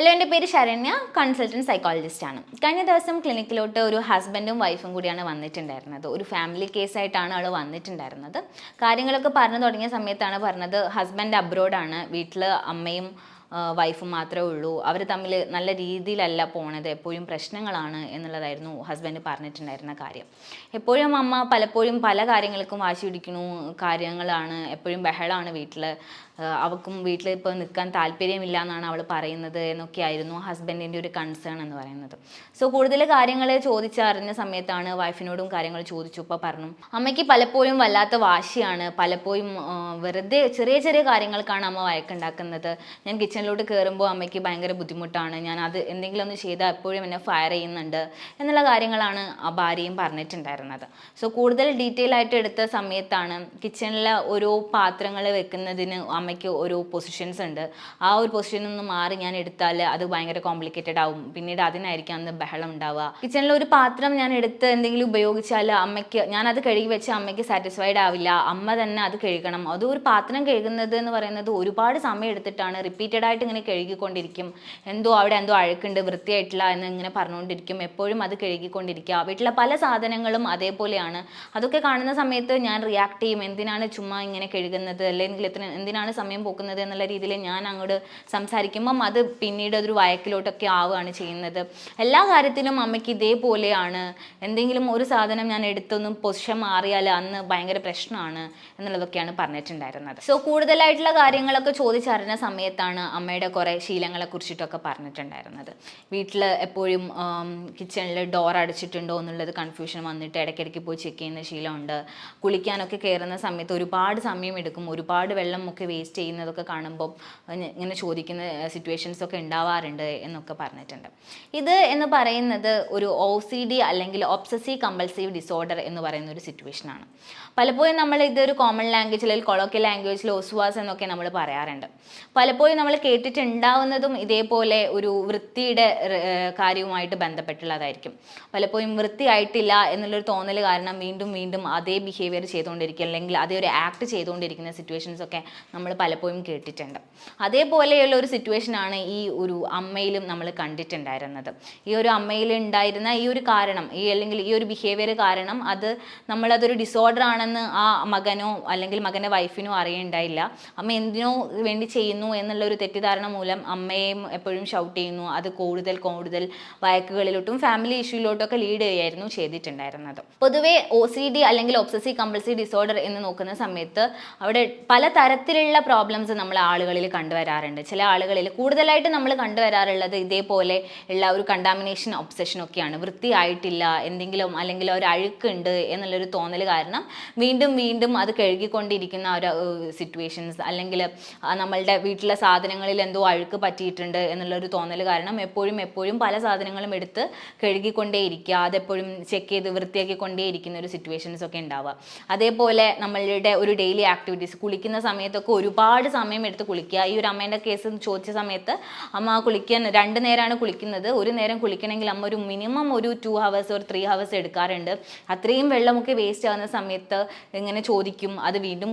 Hello എന്റെ പേര് Saranya. Consultant psychologist ആണ്. കഴിഞ്ഞ ദിവസം ക്ലിനിക്കിലോട്ട് ഒരു ഹസ്ബൻഡും വൈഫും കൂടിയാണ് വന്നിട്ടുണ്ടായിരുന്നത്. ഒരു ഫാമിലി കേസായിട്ടാണ് ആൾ വന്നിട്ടുണ്ടായിരുന്നത്. കാര്യങ്ങളൊക്കെ പറഞ്ഞു തുടങ്ങിയ സമയത്താണ് പറഞ്ഞത് ഹസ്ബൻഡ് അബ്രോഡാണ് വീട്ടിൽ അമ്മയും വൈഫും മാത്രമേ ഉള്ളൂ. അവർ തമ്മിൽ നല്ല രീതിയിലല്ല പോണത്. എപ്പോഴും പ്രശ്നങ്ങളാണ് എന്നുള്ളതായിരുന്നു ഹസ്ബൻഡ് പറഞ്ഞിട്ടുണ്ടായിരുന്ന കാര്യം. എപ്പോഴും അമ്മ പലപ്പോഴും പല കാര്യങ്ങൾക്കും വാശി പിടിക്കണു കാര്യങ്ങളാണ് എപ്പോഴും ബഹളമാണ് വീട്ടിൽ അവൾക്കും വീട്ടിൽ ഇപ്പോൾ നിൽക്കാൻ താല്പര്യമില്ല എന്നാണ് അവൾ പറയുന്നത് എന്നൊക്കെയായിരുന്നു ഹസ്ബൻഡിന്റെ ഒരു കൺസേൺ എന്ന് പറയുന്നത്. സോ കൂടുതൽ കാര്യങ്ങൾ ചോദിച്ചറിഞ്ഞ സമയത്താണ് വൈഫിനോടും കാര്യങ്ങൾ ചോദിച്ചു. ഇപ്പോൾ പറഞ്ഞു അമ്മയ്ക്ക് പലപ്പോഴും വല്ലാത്ത വാശിയാണ്. പലപ്പോഴും വെറുതെ ചെറിയ ചെറിയ കാര്യങ്ങൾക്കാണ് അമ്മ വഴക്കുണ്ടാക്കുന്നത്. ഞാൻ കിച്ചണിലോട്ട് കയറുമ്പോൾ അമ്മയ്ക്ക് ഭയങ്കര ബുദ്ധിമുട്ടാണ്. ഞാൻ അത് എന്തെങ്കിലും ഒന്ന് ചെയ്താൽ എപ്പോഴും എന്നെ ഫയർ ചെയ്യുന്നുണ്ട് എന്നുള്ള കാര്യങ്ങളാണ് ആ ഭാര്യയും പറഞ്ഞിട്ടുണ്ടായിരുന്നത്. സോ കൂടുതൽ ഡീറ്റെയിൽ ആയിട്ട് എടുത്ത സമയത്താണ് കിച്ചണിലെ ഓരോ പാത്രങ്ങൾ വെക്കുന്നതിന് അമ്മയ്ക്ക് ഒരു പൊസിഷൻസ് ഉണ്ട്. ആ ഒരു പൊസിഷനിൽ നിന്ന് മാറി ഞാൻ എടുത്താൽ അത് ഭയങ്കര കോംപ്ലിക്കേറ്റഡ് ആവും. പിന്നീട് അതിനായിരിക്കും അന്ന് ബഹളം ഉണ്ടാവുക. കിച്ചണിൽ ഒരു പാത്രം ഞാൻ എടുത്ത് എന്തെങ്കിലും ഉപയോഗിച്ചാൽ അമ്മയ്ക്ക് ഞാൻ അത് കഴുകി വെച്ച് അമ്മയ്ക്ക് സാറ്റിസ്ഫൈഡ് ആവില്ല. അമ്മ തന്നെ അത് കഴുകണം. അത് ഒരു പാത്രം കഴുകുന്നത് എന്ന് പറയുന്നത് ഒരുപാട് സമയം എടുത്തിട്ടാണ് റിപ്പീറ്റഡ് ആയിട്ട് ഇങ്ങനെ കഴുകിക്കൊണ്ടിരിക്കും. എന്തോ അവിടെ എന്തോ അഴുക്കുണ്ട് വൃത്തിയായിട്ടില്ല എന്ന് ഇങ്ങനെ പറഞ്ഞുകൊണ്ടിരിക്കും. എപ്പോഴും അത് കഴുകിക്കൊണ്ടിരിക്കുക. വീട്ടിലെ പല സാധനങ്ങളും അതേപോലെയാണ്. അതൊക്കെ കാണുന്ന സമയത്ത് ഞാൻ റിയാക്ട് ചെയ്യും. എന്തിനാണ് ചുമ്മാ ഇങ്ങനെ കഴുകുന്നത്? അല്ലെങ്കിൽ എന്തിനാണ് സമയം പോക്കുന്നത് എന്നുള്ള രീതിയിൽ ഞാൻ അങ്ങോട്ട് സംസാരിക്കുമ്പം അത് പിന്നീട് അതൊരു വഴക്കിലോട്ടൊക്കെ ആവുകയാണ് ചെയ്യുന്നത്. എല്ലാ കാര്യത്തിലും അമ്മയ്ക്ക് ഇതേപോലെയാണ്. എന്തെങ്കിലും ഒരു സാധനം ഞാൻ എടുത്തൊന്നും പൊസിഷൻ മാറിയാൽ അന്ന് ഭയങ്കര പ്രശ്നമാണ് എന്നുള്ളതൊക്കെയാണ് പറഞ്ഞിട്ടുണ്ടായിരുന്നത്. സോ കൂടുതലായിട്ടുള്ള കാര്യങ്ങളൊക്കെ ചോദിച്ചറിഞ്ഞ സമയത്താണ് അമ്മയുടെ കുറേ ശീലങ്ങളെ കുറിച്ചിട്ടൊക്കെ പറഞ്ഞിട്ടുണ്ടായിരുന്നത്. വീട്ടിൽ എപ്പോഴും കിച്ചണിൽ ഡോർ അടച്ചിട്ടുണ്ടോ എന്നുള്ളത് കൺഫ്യൂഷൻ വന്നിട്ട് ഇടയ്ക്കിടയ്ക്ക് പോയി ചെക്ക് ചെയ്യുന്ന ശീലമുണ്ട്. കുളിക്കാനൊക്കെ കയറുന്ന സമയത്ത് ഒരുപാട് സമയം എടുക്കും. ഒരുപാട് വെള്ളം ഒക്കെ ചെയ്യുന്നതൊക്കെ കാണുമ്പോൾ ഇങ്ങനെ ചോദിക്കുന്ന സിറ്റുവേഷൻസ് ഒക്കെ ഉണ്ടാവാറുണ്ട് എന്നൊക്കെ പറഞ്ഞിട്ടുണ്ട്. ഇത് എന്ന് പറയുന്നത് ഒരു ഒ സി ഡി അല്ലെങ്കിൽ ഒബ്സസീവ് കമ്പൾസീവ് ഡിസോർഡർ എന്ന് പറയുന്ന ഒരു സിറ്റുവേഷനാണ് പലപ്പോഴും നമ്മൾ ഇതൊരു കോമൺ ലാംഗ്വേജിൽ അല്ലെങ്കിൽ കൊളോക്കിയ ലാംഗ്വേജിൽ ഒസ്വാസ് എന്നൊക്കെ നമ്മൾ പറയാറുണ്ട്. പലപ്പോഴും നമ്മൾ കേട്ടിട്ടുണ്ടാവുന്നതും ഇതേപോലെ ഒരു വൃത്തിയുടെ കാര്യവുമായിട്ട് ബന്ധപ്പെട്ടുള്ളതായിരിക്കും. പലപ്പോഴും വൃത്തിയായിട്ടില്ല എന്നുള്ളൊരു തോന്നൽ കാരണം വീണ്ടും വീണ്ടും അതേ ബിഹേവിയർ ചെയ്തുകൊണ്ടിരിക്കുക അല്ലെങ്കിൽ അതേ ഒരു ആക്ട് ചെയ്തുകൊണ്ടിരിക്കുന്ന സിറ്റുവേഷൻസ് ഒക്കെ നമ്മൾ പലപ്പോഴും കേട്ടിട്ടുണ്ട്. അതേപോലെയുള്ള ഒരു സിറ്റുവേഷൻ ആണ് ഈ ഒരു അമ്മയിലും നമ്മൾ കണ്ടിട്ടുണ്ടായിരുന്നത്. ഈ ഒരു അമ്മയിൽ ഉണ്ടായിരുന്ന ഈ ഒരു കാരണം ഈ അല്ലെങ്കിൽ ഈ ഒരു ബിഹേവിയർ കാരണം അത് നമ്മളതൊരു ഡിസോർഡർ ആണെന്ന് ആ മകനോ അല്ലെങ്കിൽ മകന്റെ വൈഫിനോ അറിയണ്ടായില്ല. അമ്മ എന്തിനോ വേണ്ടി ചെയ്യുന്നു എന്നുള്ള ഒരു തെറ്റിദ്ധാരണ മൂലം അമ്മയെയും എപ്പോഴും ഷൗട്ട് ചെയ്യുന്നു. അത് കൂടുതൽ കൂടുതൽ വയക്കുകളിലോട്ടും ഫാമിലി ഇഷ്യൂലോട്ടൊക്കെ ലീഡ് ചെയ്യായിരുന്നു ചെയ്തിട്ടുണ്ടായിരുന്നത്. പൊതുവേ ഒ സി ഡി അല്ലെങ്കിൽ ഒബ്സസീവ് കമ്പൾസീവ് ഡിസോർഡർ എന്ന് നോക്കുന്ന സമയത്ത് അവിടെ പല തരത്തിലുള്ള പ്രോബ്ലംസ് നമ്മൾ ആളുകളിൽ കണ്ടുവരാറുണ്ട്. ചില ആളുകളിൽ കൂടുതലായിട്ട് നമ്മൾ കണ്ടുവരാറുള്ളത് ഇതേപോലെ ഉള്ള ഒരു കണ്ടാമിനേഷൻ ഒബ്സഷൻ ഒക്കെയാണ്. വൃത്തിയായിട്ടില്ല എന്തെങ്കിലും അല്ലെങ്കിൽ ഒരു അഴുക്കുണ്ട് എന്നുള്ളൊരു തോന്നൽ കാരണം വീണ്ടും വീണ്ടും അത് കഴുകിക്കൊണ്ടിരിക്കുന്ന ഒരു സിറ്റുവേഷൻസ് അല്ലെങ്കിൽ നമ്മളുടെ വീട്ടിലെ സാധനങ്ങളിൽ എന്തോ അഴുക്ക് പറ്റിയിട്ടുണ്ട് എന്നുള്ളൊരു തോന്നൽ കാരണം എപ്പോഴും എപ്പോഴും പല സാധനങ്ങളും എടുത്ത് കഴുകിക്കൊണ്ടേയിരിക്കുക. അതെപ്പോഴും ചെക്ക് ചെയ്ത് വൃത്തിയാക്കിക്കൊണ്ടേയിരിക്കുന്ന ഒരു സിറ്റുവേഷൻസ് ഒക്കെ ഉണ്ടാവുക. അതേപോലെ നമ്മളുടെ ഒരു ഡെയിലി ആക്ടിവിറ്റീസ് കുളിക്കുന്ന സമയത്തൊക്കെ ഒരുപാട് സമയം എടുത്ത് കുളിക്കുക. ഈ ഒരു അമ്മേന്റെ കേസ് ചോദിച്ച സമയത്ത് അമ്മ കുളിക്കാൻ രണ്ട് നേരമാണ് കുളിക്കുന്നത്. ഒരു നേരം കുളിക്കണമെങ്കിൽ അമ്മ ഒരു മിനിമം ഒരു ടു ഹവേഴ്സ് ഒരു ത്രീ ഹവേഴ്സ് എടുക്കാറുണ്ട്. അത്രയും വെള്ളമൊക്കെ വേസ്റ്റ് ആകുന്ന സമയത്ത് ഇങ്ങനെ ചോദിക്കും? അത് വീണ്ടും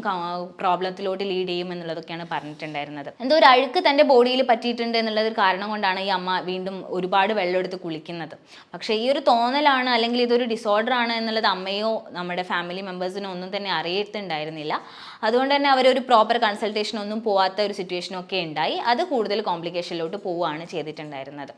പ്രോബ്ലത്തിലോട്ട് ലീഡ് ചെയ്യും എന്നുള്ളതൊക്കെയാണ് പറഞ്ഞിട്ടുണ്ടായിരുന്നത്. എന്തോ ഒരു അഴുക്ക് തന്റെ ബോഡിയിൽ പറ്റിയിട്ടുണ്ട് എന്നുള്ളത് കാരണം കൊണ്ടാണ് ഈ അമ്മ വീണ്ടും ഒരുപാട് വെള്ളം എടുത്ത് കുളിക്കുന്നത്. പക്ഷേ ഈ ഒരു തോന്നലാണ് അല്ലെങ്കിൽ ഇതൊരു ഡിസോർഡർ ആണ് എന്നുള്ളത് അമ്മയോ നമ്മുടെ ഫാമിലി മെമ്പേഴ്സിനോ ഒന്നും തന്നെ അറിയത്തുണ്ടായിരുന്നില്ല അതുകൊണ്ട് തന്നെ അവരൊരു പ്രോപ്പർ കൺസൾട്ടേഷൻ ഒന്നും പോവാത്ത ഒരു സിറ്റുവേഷൻ ഒക്കെ ഉണ്ടായി. അത് കൂടുതൽ കോംപ്ലിക്കേഷനിലോട്ട് പോവുകയാണ് ചെയ്തിട്ടുണ്ടായിരുന്നത്.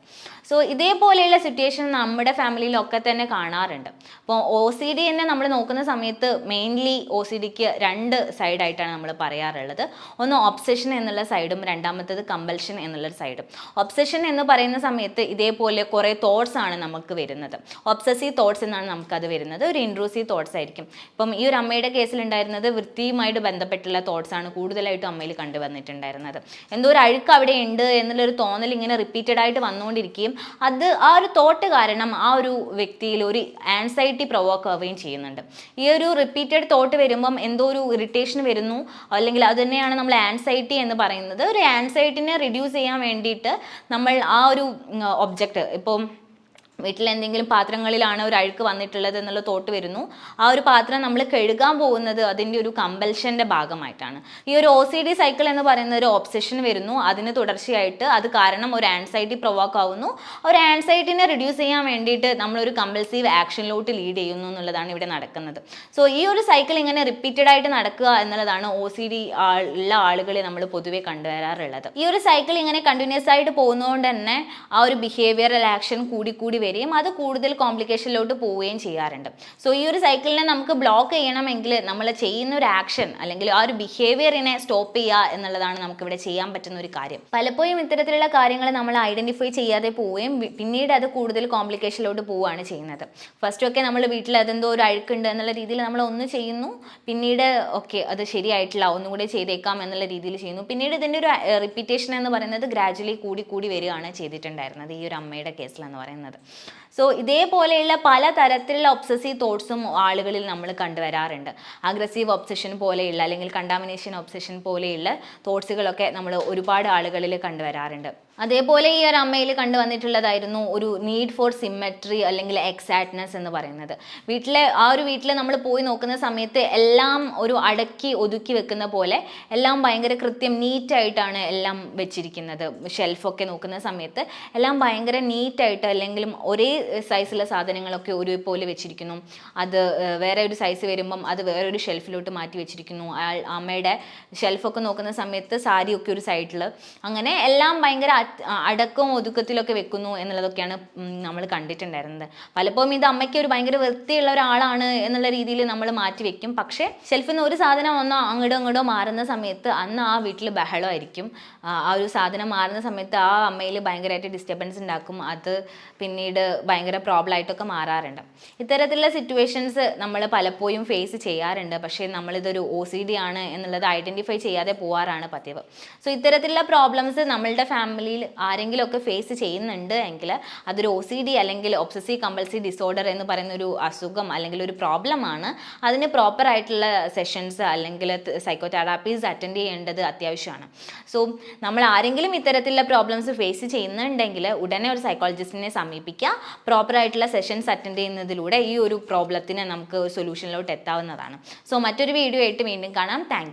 സോ ഇതേപോലെയുള്ള സിറ്റുവേഷൻ നമ്മുടെ ഫാമിലിയിലൊക്കെ തന്നെ കാണാറുണ്ട്. അപ്പോൾ ഒ സി ഡി തന്നെ നമ്മൾ നോക്കുന്ന സമയത്ത് മെയിൻലി ഒ സി ഡിക്ക് രണ്ട് സൈഡായിട്ടാണ് നമ്മൾ പറയാറുള്ളത്. ഒന്ന് ഒബ്സെഷൻ എന്നുള്ള സൈഡും രണ്ടാമത്തേത് കമ്പൽഷൻ എന്നുള്ള സൈഡും ഒബ്സെഷൻ എന്ന് പറയുന്ന സമയത്ത് ഇതേപോലെ കുറേ തോട്ട്സ് ആണ് നമുക്ക് വരുന്നത്. ഒബ്സസീവ് തോട്ട്സ് എന്നാണ് നമുക്കത് വരുന്നത്. ഒരു ഇൻട്രൂസീവ് തോട്ട്സ് ആയിരിക്കും. ഇപ്പം ഈ ഒരു അമ്മയുടെ കേസിലുണ്ടായിരുന്നത് വൃത്തിയുമായിട്ട് ബന്ധപ്പെട്ടുള്ള തോട്ട്സ് ആണ്. കൂടുതലായിട്ടും അമ്മയിൽ കണ്ടുവന്നിട്ടുണ്ടായിരുന്നത്. എന്തോ ഒരു അഴുക്ക് അവിടെ ഉണ്ട് എന്നുള്ളൊരു തോന്നൽ ഇങ്ങനെ റിപ്പീറ്റഡ് ആയിട്ട് വന്നുകൊണ്ടിരിക്കുകയും അത് ആ ഒരു തോട്ട് കാരണം ആ ഒരു വ്യക്തിയിൽ ഒരു ആൻസൈറ്റി പ്രൊവോക്ക് ആവുകയും ചെയ്യുന്നുണ്ട്. ഈ ഒരു റിപ്പീറ്റഡ് തോട്ട് വരുമ്പം എന്തോ ഒരു ഇറിറ്റേഷൻ വരുന്നു. അല്ലെങ്കിൽ അത് തന്നെയാണ് നമ്മൾ ആൻസൈറ്റി എന്ന് പറയുന്നത്. ഒരു ആൻസൈറ്റിനെ റിഡ്യൂസ് ചെയ്യാൻ വേണ്ടിയിട്ട് നമ്മൾ ആ ഒരു ഒബ്ജക്റ്റ് ഇപ്പം വീട്ടിൽ എന്തെങ്കിലും പാത്രങ്ങളിലാണ് ഒരു അഴുക്ക് വന്നിട്ടുള്ളത് എന്നുള്ള തോട്ട് വരുന്നു. ആ ഒരു പാത്രം നമ്മൾ കഴുകാൻ പോകുന്നത് അതിന്റെ ഒരു കമ്പൽഷന്റെ ഭാഗമായിട്ടാണ്. ഈ ഒരു ഒ സി ഡി സൈക്കിൾ എന്ന് പറയുന്ന ഒരു ഓബ്സെഷൻ വരുന്നു. അതിന് തുടർച്ചയായിട്ട് അത് കാരണം ഒരു ആൻസൈറ്റി പ്രൊവോക്ക് ആവുന്നു. ഒരു ആൻസൈറ്റിനെ റിഡ്യൂസ് ചെയ്യാൻ വേണ്ടിയിട്ട് നമ്മളൊരു കമ്പൽസീവ് ആക്ഷനിലോട്ട് ലീഡ് ചെയ്യുന്നു എന്നുള്ളതാണ് ഇവിടെ നടക്കുന്നത്. സോ ഈ ഒരു സൈക്കിൾ ഇങ്ങനെ റിപ്പീറ്റഡ് ആയിട്ട് നടക്കുക എന്നുള്ളതാണ് ഒ സി ഡി ഉള്ള ആളുകളെ നമ്മൾ പൊതുവെ കണ്ടുവരാറുള്ളത്. ഈ ഒരു സൈക്കിൾ ഇങ്ങനെ കണ്ടിന്യൂസ് ആയിട്ട് പോകുന്നതുകൊണ്ട് തന്നെ ആ ഒരു ബിഹേവിയറൽ ആക്ഷൻ കൂടി കൂടി വരികയും അത് കൂടുതൽ കോംപ്ലിക്കേഷനിലോട്ട് പോവുകയും ചെയ്യാറുണ്ട്. സോ ഈ ഒരു സൈക്കിളിനെ നമുക്ക് ബ്ലോക്ക് ചെയ്യണമെങ്കിൽ നമ്മൾ ചെയ്യുന്ന ഒരു ആക്ഷൻ അല്ലെങ്കിൽ ആ ഒരു ബിഹേവിയറിനെ സ്റ്റോപ്പ് ചെയ്യുക എന്നുള്ളതാണ് നമുക്ക് ഇവിടെ ചെയ്യാൻ പറ്റുന്ന ഒരു കാര്യം. പലപ്പോഴും ഇത്തരത്തിലുള്ള കാര്യങ്ങൾ നമ്മൾ ഐഡന്റിഫൈ ചെയ്യാതെ പോവുകയും പിന്നീട് അത് കൂടുതൽ കോംപ്ലിക്കേഷനിലോട്ട് പോവുകയാണ് ചെയ്യുന്നത്. ഫസ്റ്റ് ഒക്കെ നമ്മൾ വീട്ടിൽ അതെന്തോ ഒരു അഴുക്കുണ്ട് എന്നുള്ള രീതിയിൽ നമ്മൾ ഒന്ന് ചെയ്യുന്നു. പിന്നീട് ഓക്കെ അത് ശരിയായിട്ടില്ല ഒന്നും കൂടി ചെയ്തേക്കാം എന്നുള്ള രീതിയിൽ ചെയ്യുന്നു. പിന്നീട് ഇതിന്റെ ഒരു റിപ്പീറ്റേഷൻ എന്ന് പറയുന്നത് ഗ്രാജുവലി കൂടി കൂടി വരികയാണ് ചെയ്തിട്ടുണ്ടായിരുന്നത് ഈ ഒരു അമ്മയുടെ കേസിലെന്ന് പറയുന്നത്. സോ ഇതേപോലെയുള്ള പല തരത്തിലുള്ള ഒബ്സസീവ് തോട്ട്സും ആളുകളിൽ നമ്മൾ കണ്ടുവരാറുണ്ട്. അഗ്രസീവ് ഒബ്സഷൻ പോലെയുള്ള അല്ലെങ്കിൽ കണ്ടാമിനേഷൻ ഒബ്സഷൻ പോലെയുള്ള തോട്ട്സുകളൊക്കെ നമ്മൾ ഒരുപാട് ആളുകളിൽ കണ്ടുവരാറുണ്ട്. അതേപോലെ ഈ ഒരു അമ്മയിൽ കണ്ടുവന്നിട്ടുള്ളതായിരുന്നു ഒരു നീഡ് ഫോർ സിമ്മെട്രി അല്ലെങ്കിൽ എക്സാക്ട്നെസ് എന്ന് പറയുന്നത്. വീട്ടിലെ ആ ഒരു വീട്ടിൽ നമ്മൾ പോയി നോക്കുന്ന സമയത്ത് എല്ലാം ഒരു അടക്കി ഒതുക്കി വെക്കുന്ന പോലെ എല്ലാം ഭയങ്കര കൃത്യം നീറ്റായിട്ടാണ് എല്ലാം വെച്ചിരിക്കുന്നത്. ഷെൽഫൊക്കെ നോക്കുന്ന സമയത്ത് എല്ലാം ഭയങ്കര നീറ്റായിട്ട് അല്ലെങ്കിൽ ഒരേ സൈസിലെ സാധനങ്ങളൊക്കെ ഒരുപോലെ വെച്ചിരിക്കുന്നു. അത് വേറെ ഒരു സൈസ് വരുമ്പം അത് വേറൊരു ഷെൽഫിലോട്ട് മാറ്റി വെച്ചിരിക്കുന്നു. അമ്മയുടെ ഷെൽഫൊക്കെ നോക്കുന്ന സമയത്ത് സാരിയൊക്കെ ഒരു സൈഡിൽ അങ്ങനെ എല്ലാം ഭയങ്കര അടക്കവും ഒതുക്കത്തിലൊക്കെ വെക്കുന്നു എന്നുള്ളതൊക്കെയാണ് നമ്മൾ കണ്ടിട്ടുണ്ടായിരുന്നത്. പലപ്പോഴും ഇത് അമ്മയ്ക്ക് ഒരു ഭയങ്കര വൃത്തിയുള്ള ഒരാളാണ് എന്നുള്ള രീതിയിൽ നമ്മൾ മാറ്റി വെക്കും. പക്ഷേ ഷെൽഫിൽ നിന്ന് ഒരു സാധനം ഒന്നോ അങ്ങോട്ടോ ഇങ്ങോട്ടോ മാറുന്ന സമയത്ത് അന്ന് ആ വീട്ടിൽ ബഹളമായിരിക്കും. ആ ഒരു സാധനം മാറുന്ന സമയത്ത് ആ അമ്മയിൽ ഭയങ്കരമായിട്ട് ഡിസ്റ്റർബൻസ് ഉണ്ടാക്കും. അത് പിന്നീട് ഭയങ്കര പ്രോബ്ലം ആയിട്ടൊക്കെ മാറാറുണ്ട്. ഇത്തരത്തിലുള്ള സിറ്റുവേഷൻസ് നമ്മൾ പലപ്പോഴും ഫേസ് ചെയ്യാറുണ്ട്. പക്ഷേ നമ്മളിതൊരു ഒ സി ഡി ആണ് എന്നുള്ളത് ഐഡന്റിഫൈ ചെയ്യാതെ പോവാറാണ് പതിവ്. സോ ഇത്തരത്തിലുള്ള പ്രോബ്ലംസ് നമ്മളുടെ ഫാമിലിയിൽ ആരെങ്കിലുമൊക്കെ ഫേസ് ചെയ്യുന്നുണ്ട് എങ്കിൽ അതൊരു ഒ സി ഡി അല്ലെങ്കിൽ ഒബ്സസീവ് കമ്പൾസീവ് ഡിസോർഡർ എന്ന് പറയുന്ന ഒരു അസുഖം അല്ലെങ്കിൽ ഒരു പ്രോബ്ലമാണ് അതിന് പ്രോപ്പർ ആയിട്ടുള്ള സെഷൻസ് അല്ലെങ്കിൽ സൈക്കോ തെറാപ്പീസ് അറ്റൻഡ് ചെയ്യേണ്ടത് അത്യാവശ്യമാണ്. സോ നമ്മൾ ആരെങ്കിലും ഇത്തരത്തിലുള്ള പ്രോബ്ലംസ് ഫേസ് ചെയ്യുന്നുണ്ടെങ്കിൽ ഉടനെ ഒരു സൈക്കോളജിസ്റ്റിനെ സമീപിക്കുക. പ്രോപ്പർ ആയിട്ടുള്ള സെഷൻസ് അറ്റൻഡ് ചെയ്യുന്നതിലൂടെ ഈ ഒരു പ്രോബ്ലത്തിന് നമുക്ക് സൊല്യൂഷനിലോട്ട് എത്താവുന്നതാണ്. സോ മറ്റൊരു വീഡിയോ ആയിട്ട് വീണ്ടും കാണാം. താങ്ക്